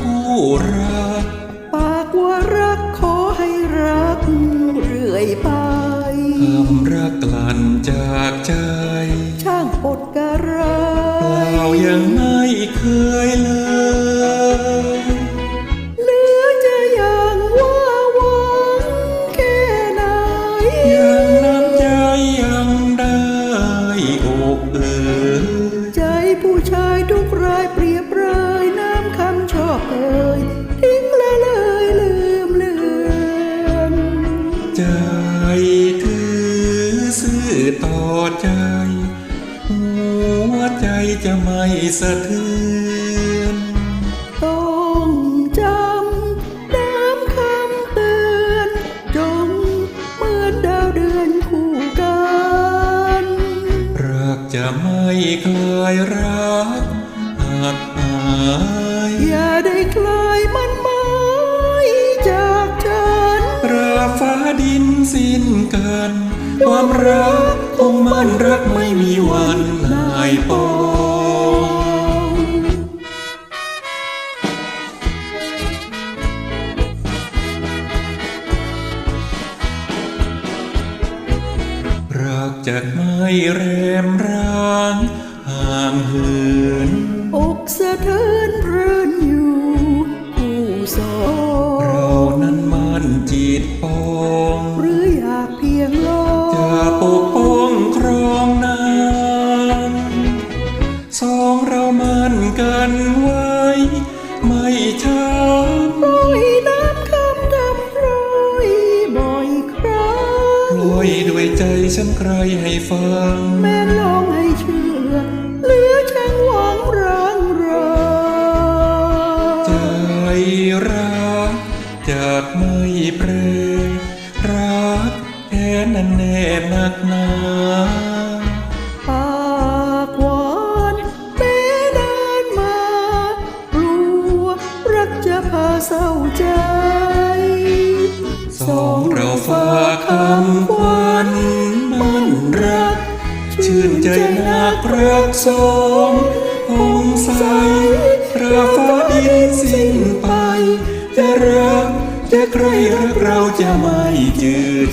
คู่รัก ปากว่ารักขอให้รักเรื่อยไปคำรักกลั่นจากใจ ช่างอดกระไรเปล่ายังไม่เคยเลยเหลือจอย่างว่าวังแค่ไหน ยังน้ำใจยัง ต่อใจ หัวใจจะไม่สะเทือนต้องจำน้ำคำเตือนจงเหมือนดาวเดือนคู่กันรักจะไม่คลายรักหักหายอย่าได้คลายมันหมายจากฉันราฟ้าดินสิ้นกัน ความรักคงมันรักไม่มีวันหายปองรักจากไม่แรมร้างห่างเหินอกสะเทือนเพลินอยู่คู่สองเรานั้นมันจิตปอง หรืออยากเพียงร กันไว้ ไม่ช้าปล่อยน้ำคำดำโปรยบ่อยครั้งปล่อยด้วยใจฉันใครให้ฟัง แม้ลองให้เชื่อเหลือช่างหวังรังรอใจรักจากไม่เปรยรักแท้นั้นแน่หนักหนา พาเศร้าใจ สองเราฝากคำควันมันรัก ชื่นใจนักรักสองพงใสราฟ้าดินสิ้นไปจะรักจะใครรักเราจะไม่จืด